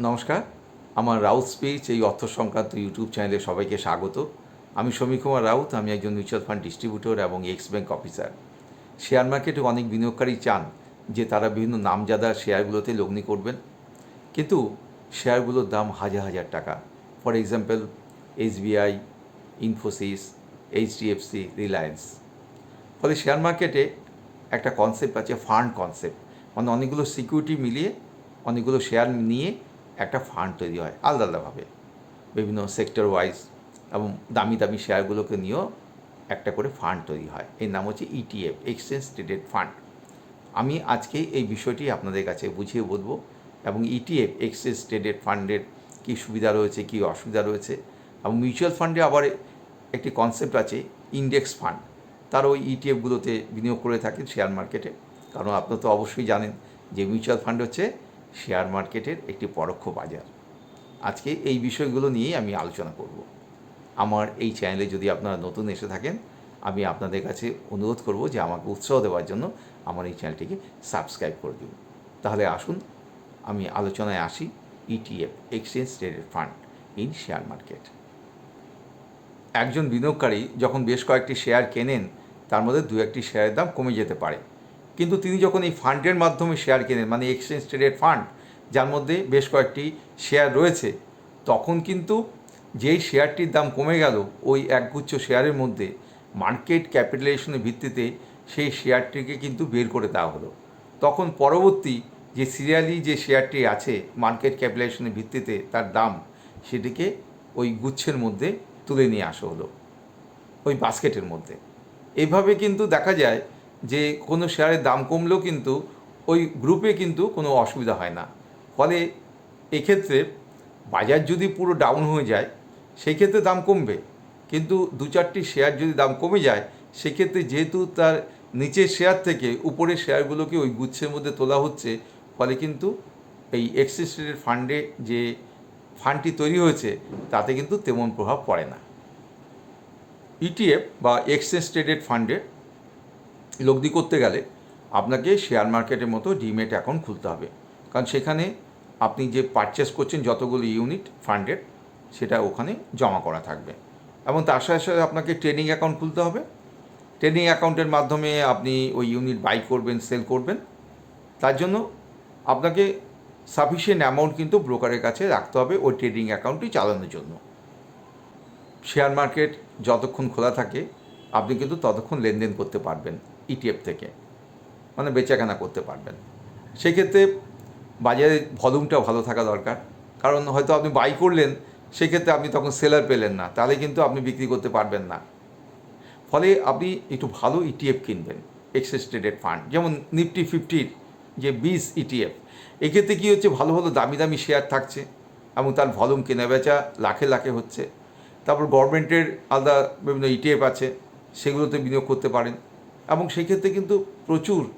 নমস্কার। আমার রাউত স্পিচ, এই অর্থ সংক্রান্ত ইউটিউব চ্যানেলে সবাইকে স্বাগত। আমি সমীর কুমার রাউত, আমি একজন মিউচুয়াল ফান্ড ডিস্ট্রিবিউটর এবং এক্স ব্যাংক অফিসার। শেয়ার মার্কেটে অনেক বিনিয়োগকারী চান যে তারা বিভিন্ন নামজাদা শেয়ারগুলোতে লগ্নি করবেন। কিন্তু শেয়ারগুলোর দাম হাজার হাজার টাকা। For example, SBI, Infosys, HDFC, Reliance. ফলে শেয়ার মার্কেটে একটা কনসেপ্ট আছে ফান্ড কনসেপ্ট মানে অনেকগুলো সিকিউরিটি মিলিয়ে, অনেকগুলো শেয়ার নিয়ে একটা ফান্ড তৈরি হয় আলাদা আলাদাভাবে। বিভিন্ন সেক্টর ওয়াইজ এবং দামি দামি শেয়ারগুলোকে নিয়েও একটা করে ফান্ড তৈরি হয়। এর নাম হচ্ছে E ETF exchange traded fund আমি আজকে এই বিষয়টি আপনাদের কাছে বুঝিয়ে বলব এবং E ইটিএফ এক্সচেঞ্জ ট্রেডেড ফান্ডের কী সুবিধা রয়েছে, কী অসুবিধা রয়েছে এবং মিউচুয়াল ফান্ডে আবার একটি কনসেপ্ট আছে ইন্ডেক্স ফান্ড তারা ওই ইটিএফগুলোতে বিনিয়োগ করে থাকেন শেয়ার মার্কেটে কারণ আপনারা তো অবশ্যই জানেন যে মিউচুয়াল ফান্ড হচ্ছে শেয়ার মার্কেটের একটি পরোক্ষ বাজার। আজকে এই বিষয়গুলো নিয়েই আমি আলোচনা করব। আমার এই চ্যানেলে যদি আপনারা নতুন এসে থাকেন, আমি আপনাদের কাছে অনুরোধ করব যে আমাকে উৎসাহ দেওয়ার জন্য আমার এই চ্যানেলটিকে সাবস্ক্রাইব করে দিন। তাহলে আসুন, আমি আলোচনায় আসি ETF exchange traded fund in share market একজন বিনিয়োগকারী যখন বেশ কয়েকটি শেয়ার কেনেন, তার মধ্যে দু একটি শেয়ারের দাম কমে যেতে পারে। কিন্তু তিনি যখন এই ফান্ডের মাধ্যমে শেয়ার কেনেন মানে এক্সচেঞ্জ ট্রেডেড ফান্ড, যার মধ্যে বেশ কয়েকটি শেয়ার রয়েছে, তখন কিন্তু যেই শেয়ারটির দাম কমে গেল, ওই একগুচ্ছ শেয়ারের মধ্যে মার্কেট ক্যাপিটালাইজেশনের ভিত্তিতে সেই শেয়ারটিকে কিন্তু বের করে দেওয়া হলো। তখন পরবর্তী যে সিরিয়ালি যে শেয়ারটি আছে মার্কেট ক্যাপিটালাইজেশনের ভিত্তিতে তার দাম, সেটিকে ওই গুচ্ছের মধ্যে তুলে নিয়ে আসা হলো, ওই বাস্কেটের মধ্যে। এইভাবে কিন্তু দেখা যায় যে কোনো শেয়ারের দাম কমলেও কিন্তু ওই গ্রুপে কিন্তু কোনো অসুবিধা হয় না। ফলে এক্ষেত্রে বাজার যদি পুরো ডাউন হয়ে যায় সেই ক্ষেত্রে দাম কমবে। কিন্তু দু চারটি শেয়ার যদি দাম কমে যায়, সেক্ষেত্রে যেহেতু তার নিচের শেয়ার থেকে উপরের শেয়ারগুলোকে ওই গুচ্ছের মধ্যে তোলা হচ্ছে, ফলে কিন্তু এই এক্সিস ট্রেডেড ফান্ডে যে ফান্ডটি তৈরি হয়েছে, তাতে কিন্তু তেমন প্রভাব পড়ে না। ইটিএফ বা এক্সচেঞ্জ ট্রেডেড ফান্ডে লগ্নি করতে গেলে আপনাকে শেয়ার মার্কেটের মতো ডিমেট অ্যাকাউন্ট খুলতে হবে। কারণ সেখানে আপনি যে পারচেস করছেন যতগুলো ইউনিট ফান্ডের সেটা ওখানে জমা করা থাকবে। এবং তার সাথে সাথে আপনাকে ট্রেনিং অ্যাকাউন্ট খুলতে হবে। ট্রেনিং অ্যাকাউন্টের মাধ্যমে আপনি ওই ইউনিট বাই করবেন সেল করবেন। তার জন্য আপনাকে সাফিসিয়েন্ট অ্যামাউন্ট কিন্তু ব্রোকারের কাছে রাখতে হবে ওই ট্রেডিং অ্যাকাউন্টটি চালানোর জন্য। শেয়ার মার্কেট যতক্ষণ খোলা থাকে, আপনি কিন্তু ততক্ষণ লেনদেন করতে পারবেন। ইটিএফ থেকে মানে বেচাকেনা করতে পারবেন। সেক্ষেত্রে বাজারে ভলিউমটা ভালো থাকা দরকার। কারণ হয়তো আপনি বাই করলেন, সেক্ষেত্রে আপনি তখন সেলার পেলেন না। তাহলে কিন্তু আপনি বিক্রি করতে পারবেন না। ফলে আপনি একটু ভালো ইটিএফ কিনবেন এক্সেস ট্রেডেড ফান্ড যেমন নিফটি ফিফটির যে বিস ইটিএফ এক্ষেত্রে কী হচ্ছে, ভালো ভালো দামি দামি শেয়ার থাকছে এবং তার ভলিউম কেনা বেচা লাখে লাখে হচ্ছে। তারপর গভর্নমেন্টের আলাদা বিভিন্ন ইটিএফ আছে, সেগুলোতে বিনিয়োগ করতে পারেন। এবং সেক্ষেত্রে কিন্তু প্রচুর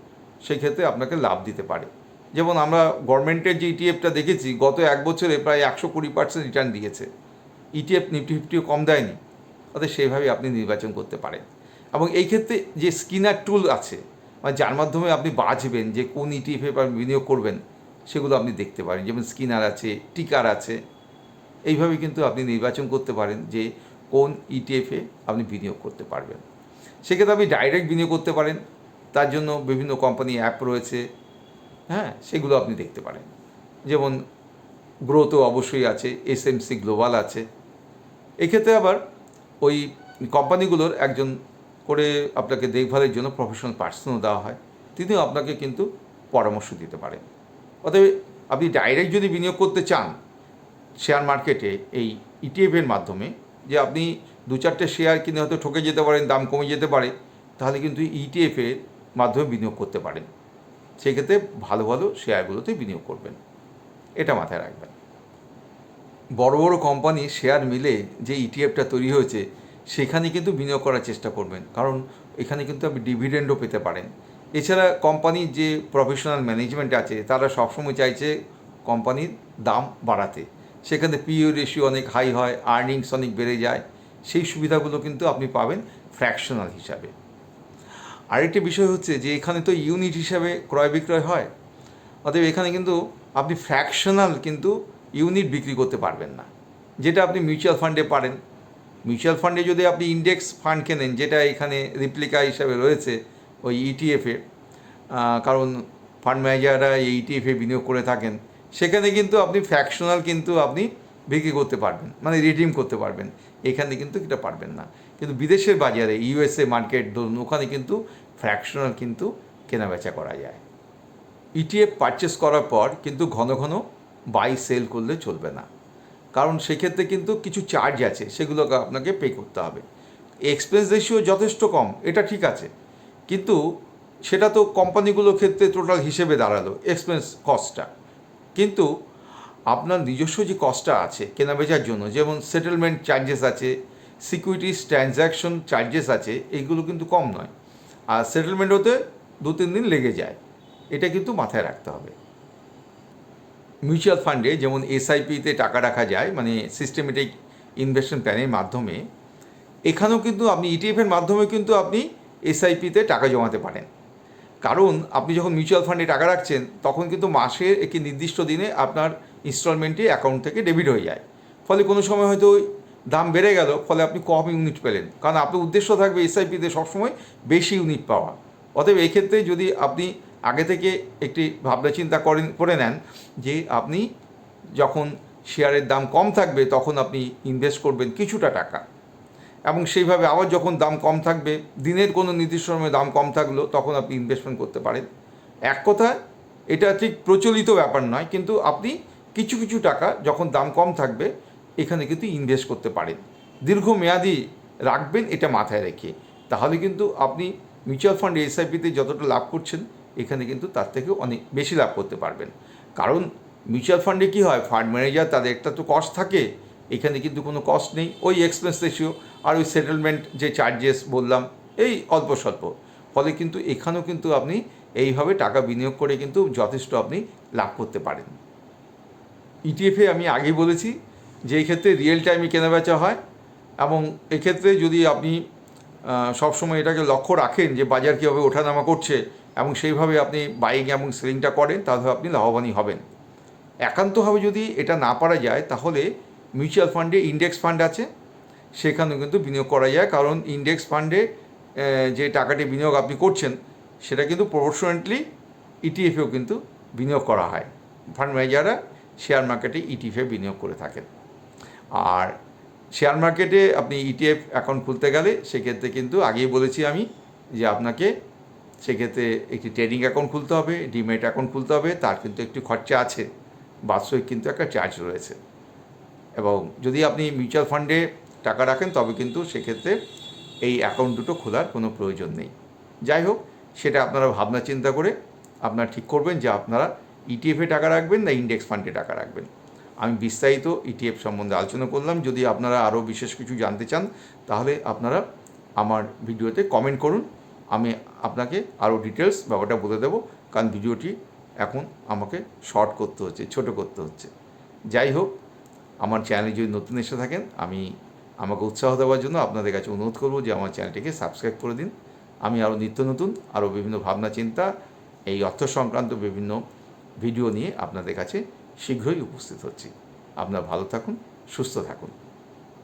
সেক্ষেত্রে আপনাকে লাভ দিতে পারে। যেমন আমরা গভর্নমেন্টের যে ইটিএফটা দেখেছি, গত এক বছরে প্রায় একশো কুড়ি পার্সেন্ট রিটার্ন দিয়েছে। ইটিএফ নিফটি ফিফটিও কম দেয়নি। অর্থাৎ সেইভাবে আপনি নির্বাচন করতে পারেন। এবং এই ক্ষেত্রে যে স্কিনার টুল আছে মানে যার মাধ্যমে আপনি বাঁচবেন, যে কোন ইটিএফে বিনিয়োগ করবেন, সেগুলো আপনি দেখতে পারেন। যেমন স্কিনার আছে, টিকার আছে। এইভাবে কিন্তু আপনি নির্বাচন করতে পারেন যে কোন ইটিএফে আপনি বিনিয়োগ করতে পারবেন। সেক্ষেত্রে আপনি ডাইরেক্ট বিনিয়োগ করতে পারেন। তার জন্য বিভিন্ন কোম্পানি অ্যাপ রয়েছে। হ্যাঁ সেগুলো আপনি দেখতে পারেন। যেমন গ্রোথও অবশ্যই আছে এস এসএমসি গ্লোবাল আছে। এক্ষেত্রে আবার ওই কোম্পানিগুলোর একজন করে আপনাকে দেখভালের জন্য প্রফেশনাল পার্সনও দেওয়া হয়। তিনিও আপনাকে কিন্তু পরামর্শ দিতে পারেন। অতএব আপনি ডাইরেক্ট যদি বিনিয়োগ করতে চান শেয়ার মার্কেটে এই ইটিএফের মাধ্যমে, যে আপনি দু চারটে শেয়ার কিনে হয়তো ঠকে যেতে পারেন, দাম কমে যেতে পারে, তাহলে কিন্তু ইটিএফের মাধ্যমে বিনিয়োগ করতে পারেন। সেক্ষেত্রে ভালো ভালো শেয়ারগুলোতে বিনিয়োগ করবেন। এটা মাথায় রাখবেন। বড় বড় কোম্পানি শেয়ার মিলে যে ইটিএফটা তৈরি হয়েছে, সেখানে কিন্তু বিনিয়োগ করার চেষ্টা করবেন। কারণ এখানে কিন্তু আপনি ডিভিডেন্ডও পেতে পারেন। এছাড়া কোম্পানির যে প্রফেশনাল ম্যানেজমেন্ট আছে, তারা সবসময় চাইছে কোম্পানির দাম বাড়াতে। সেখানে পিইউ রেশিও অনেক হাই হয় আর্নিংস অনেক বেড়ে যায়। সেই সুবিধাগুলো কিন্তু আপনি পাবেন ফ্র্যাকশনাল হিসাবে। আরেকটি বিষয় হচ্ছে যে এখানে তো ইউনিট হিসাবে ক্রয় বিক্রয় হয়, অতএব এখানে কিন্তু আপনি ফ্র্যাকশনাল কিন্তু ইউনিট বিক্রি করতে পারবেন না। যেটা আপনি মিউচুয়াল ফান্ডে পারেন। মিউচুয়াল ফান্ডে যদি আপনি ইন্ডেক্স ফান্ড কেনেন, যেটা এখানে রিপ্লিকা হিসাবে রয়েছে ওই E ইটিএফে কারণ ফান্ড ম্যানেজাররা এই ইটিএফে বিনিয়োগ করে থাকেন, সেখানে কিন্তু আপনি ফ্র্যাকশনাল কিন্তু আপনি বিক্রি করতে পারবেন মানে রিডিম করতে পারবেন। এখানে কিন্তু এটা পারবেন না। কিন্তু বিদেশের বাজারে ইউএসএ মার্কেট ধরুন, ওখানে কিন্তু ফ্র্যাকশনাল কিন্তু কেনাবেচা করা যায়। ইটিএফ পারচেস করার পর কিন্তু ঘন ঘন বাই সেল করলে চলবে না। কারণ সেক্ষেত্রে কিন্তু কিছু চার্জ আছে, সেগুলোকে আপনাকে পে করতে হবে। এক্সপেন্স রেশিও যথেষ্ট কম, এটা ঠিক আছে। কিন্তু সেটা তো কোম্পানিগুলোর ক্ষেত্রে টোটাল হিসেবে দাঁড়াল এক্সপেন্স কস্টটা কিন্তু আপনার নিজস্ব যে কস্টটা আছে কেনাবেচার জন্য, যেমন সেটেলমেন্ট চার্জেস আছে সিকিউরিটিস ট্রানজ্যাকশন চার্জেস আছে এইগুলো কিন্তু কম নয়। আর সেটেলমেন্ট হতে দু তিন দিন লেগে যায়। এটা কিন্তু মাথায় রাখতে হবে। মিউচুয়াল ফান্ডে যেমন এসআইপিতে টাকা রাখা যায় মানে সিস্টেমেটিক ইনভেস্টমেন্ট প্ল্যানের মাধ্যমে, এখানেও কিন্তু আপনি ইটিএফের মাধ্যমে কিন্তু আপনি এসআইপিতে টাকা জমাতে পারেন। কারণ আপনি যখন মিউচুয়াল ফান্ডে টাকা রাখছেন, তখন কিন্তু মাসের একটি নির্দিষ্ট দিনে আপনার ইনস্টলমেন্টে অ্যাকাউন্ট থেকে ডেবিট হয়ে যায়। ফলে কোনো সময় হয়তো দাম বেড়ে গেল, ফলে আপনি কম ইউনিট পেলেন। কারণ আপনার উদ্দেশ্য থাকবে এসআইপিতে সবসময় বেশি ইউনিট পাওয়া। অতএব এক্ষেত্রে যদি আপনি আগে থেকে একটি ভাবনা চিন্তা করেন, করে নেন যে আপনি যখন শেয়ারের দাম কম থাকবে, তখন আপনি ইনভেস্ট করবেন কিছুটা টাকা। এবং সেইভাবে আবার যখন দাম কম থাকবে, দিনের কোনো নির্দিষ্ট সময়ে দাম কম থাকল, তখন আপনি ইনভেস্টমেন্ট করতে পারেন। এক কথায়, এটা ঠিক প্রচলিত ব্যাপার নয়, কিন্তু আপনি কিছু কিছু টাকা যখন দাম কম থাকবে, এখানে কিন্তু ইনভেস্ট করতে পারেন। দীর্ঘমেয়াদী রাখবেন, এটা মাথায় রেখে। তাহলে কিন্তু আপনি মিউচুয়াল ফান্ড এসআইপিতে যতটা লাভ করছেন, এখানে কিন্তু তার থেকে অনেক বেশি লাভ করতে পারবেন। কারণ মিউচুয়াল ফান্ডে কী হয়? ফান্ড ম্যানেজার তাদের একটা তো কস্ট থাকে, এখানে কিন্তু কোনো কস্ট নেই। ওই এক্সপেন্স রেশিও আর ওই সেটেলমেন্ট যে চার্জেস বললাম, এই অল্প স্বল্প। ফলে কিন্তু এখানেও কিন্তু আপনি এইভাবে টাকা বিনিয়োগ করে কিন্তু যথেষ্ট আপনি লাভ করতে পারেন। ইটিএফে আমি আগেই বলেছি যে এই ক্ষেত্রে রিয়েল টাইমে কেনাবেচা হয় এবং এক্ষেত্রে যদি আপনি সবসময় এটাকে লক্ষ্য রাখেন যে বাজার কীভাবে ওঠানামা করছে এবং সেইভাবে আপনি বাইং এবং সেলিংটা করেন, তাহলে আপনি লাভবানই হবেন। একান্তভাবে যদি এটা না পারা যায়, তাহলে মিউচুয়াল ফান্ডে ইন্ডেক্স ফান্ড আছে, সেখানেও কিন্তু বিনিয়োগ করা যায়। কারণ ইন্ডেক্স ফান্ডে যে টাকাটি বিনিয়োগ আপনি করছেন, সেটা কিন্তু প্রপোর্শনেটলি ইটিএফেও কিন্তু বিনিয়োগ করা হয়। ফান্ড ম্যানেজাররা শেয়ার মার্কেটে ইটিএফে বিনিয়োগ করে থাকেন। আর শেয়ার মার্কেটে আপনি ইটিএফ অ্যাকাউন্ট খুলতে গেলে সেক্ষেত্রে কিন্তু আগেই বলেছি আমি যে আপনাকে সেক্ষেত্রে একটি ট্রেডিং অ্যাকাউন্ট খুলতে হবে, ডিমেট অ্যাকাউন্ট খুলতে হবে, তার কিন্তু একটি খরচা আছে, বাৎসরিক কিন্তু একটা চার্জ রয়েছে। এবং যদি আপনি মিউচুয়াল ফান্ডে টাকা রাখেন তবে কিন্তু সেক্ষেত্রে এই অ্যাকাউন্ট দুটো খোলার কোনো প্রয়োজন নেই। যাই হোক, সেটা আপনারা ভাবনা চিন্তা করে আপনারা ঠিক করবেন যে আপনারা ইটিএফে টাকা রাখবেন, না ইন্ডেক্স ফান্ডে টাকা রাখবেন? আমি বিস্তারিত ইটিএফ সম্বন্ধে আলোচনা করলাম। যদি আপনারা আরও বিশেষ কিছু জানতে চান, তাহলে আপনারা আমার ভিডিওতে কমেন্ট করুন। আমি আপনাকে আরও ডিটেলস ব্যাপারটা বলে দেবো, কারণ ভিডিওটি এখন আমাকে শর্ট করতে হচ্ছে, ছোট করতে হচ্ছে। যাই হোক, আমার চ্যানেলে যদি নতুন এসে থাকেন, আমি আমাকে উৎসাহ দেওয়ার জন্য আপনাদের কাছে অনুরোধ করব যে আমার চ্যানেলটিকে সাবস্ক্রাইব করে দিন। আমি আরও নিত্য নতুন, আরও বিভিন্ন ভাবনা, চিন্তা, এই অর্থ সংক্রান্ত বিভিন্ন ভিডিও নিয়ে আপনাদের কাছে শীঘ্রই উপস্থিত হচ্ছি। আপনারা ভালো থাকুন সুস্থ থাকুন।